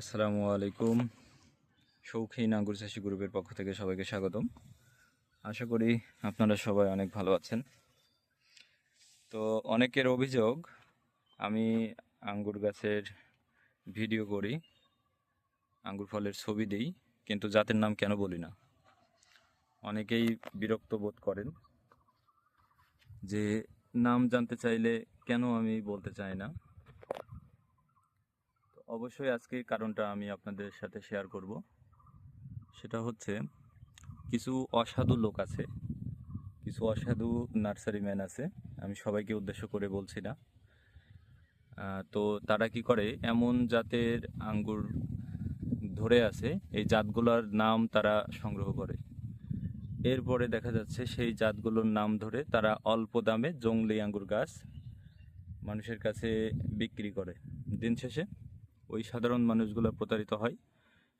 আসসালামু আলাইকুম। শৌখিন আঙ্গুর চাষি গ্রুপের পক্ষ থেকে সবাইকে স্বাগতম। আশা করি আপনারা সবাই অনেক ভালো আছেন। তো অনেকের অভিযোগ, আমি আঙ্গুর গাছের ভিডিও করি, আঙ্গুর ফলের ছবি দিই, কিন্তু জাতের নাম কেন বলি না। অনেকেই বিরক্ত বোধ করেন যে, নাম জানতে চাইলে কেন আমি বলতে চাই না। অবশ্যই আজকে কারণটা আমি আপনাদের সাথে শেয়ার করব। সেটা হচ্ছে, কিছু অসাধু লোক আছে, কিছু অসাধু নার্সারি ম্যান আছে, আমি সবাইকে উদ্দেশ্য করে বলছি না। তো তারা কি করে, এমন জাতের আঙ্গুর ধরে আছে, এই জাতগুলোর নাম তারা সংগ্রহ করে। এরপরে দেখা যাচ্ছে, সেই জাতগুলোর নাম ধরে তারা অল্প দামে জংলি আঙ্গুর গাছ মানুষের কাছে বিক্রি করে। দিন শেষে ওই সাধারণ মানুষগুলো প্রতারিত হয়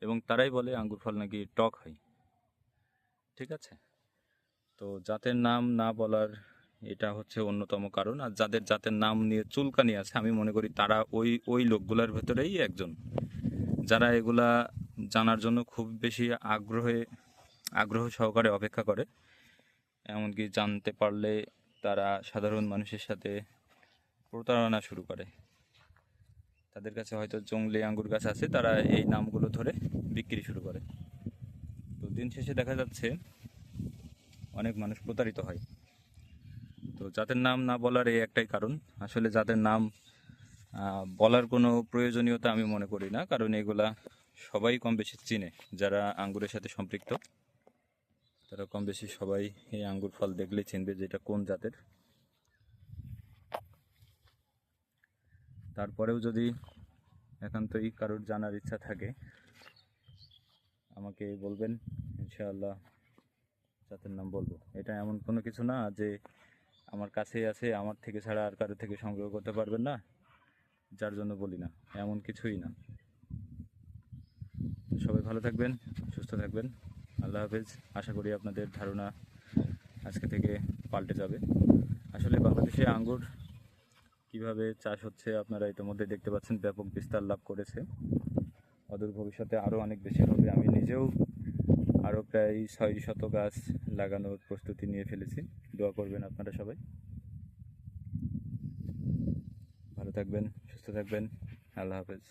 এবং তারাই বলে আঙ্গুর ফল নাকি টক হয়। ঠিক আছে? তো জাতের নাম না বলার এটা হচ্ছে অন্যতম কারণ। আর যাদের জাতের নাম নিয়ে চুলকানি আছে, আমি মনে করি তারা ওই ওই লোকগুলোর ভেতরেই একজন। যারা এগুলা জানার জন্য খুব বেশি আগ্রহে, আগ্রহ সহকারে অপেক্ষা করে, এমনকি জানতে পারলে তারা সাধারণ মানুষের সাথে প্রতারণা শুরু করে। তাদের কাছে হয়তো জংলি আঙ্গুর গাছ আছে, তারা এই নামগুলো ধরে বিক্রি শুরু করে। তো দিন শেষে দেখা যাচ্ছে অনেক মানুষ প্রতারিত হয়। তো জাতের নাম না বলার এই একটাই কারণ। আসলে জাতের নাম বলার কোনো প্রয়োজনীয়তা আমি মনে করি না, কারণ এগুলা সবাই কম বেশি চিনে, যারা আঙ্গুরের সাথে সম্পৃক্ত। তারা কম বেশি সবাই এই আঙ্গুর ফল দেখলেই চিনবে যে এটা কোন জাতের। তারপরেও যদি একান্তই কারোর জানার ইচ্ছা থাকে, আমাকে বলবেন, ইনশাআল্লাহ, জাতের নাম বলব। এটা এমন কোনো কিছু না যে আমার কাছেই আছে, আমার থেকে ছাড়া আর কারও থেকে সংগ্রহ করতে পারবেন না, যার জন্য বলি না। এমন কিছুই না। সবাই ভালো থাকবেন, সুস্থ থাকবেন। আল্লাহ হাফেজ। আশা করি আপনাদের ধারণা আজকে থেকে পাল্টে যাবে। আসলে বাংলাদেশে আঙ্গুর কীভাবে চাষ হচ্ছে আপনারা ইতিমধ্যে দেখতে পাচ্ছেন ব্যাপক বিস্তার লাভ করেছে। অদূর ভবিষ্যতে আরও অনেক বেশি হবে। আমি নিজেও আরও প্রায় ছয় শত গাছ লাগানোর প্রস্তুতি নিয়ে ফেলেছি। দোয়া করবেন আপনারা সবাই। ভালো থাকবেন, সুস্থ থাকবেন। আল্লাহ হাফেজ।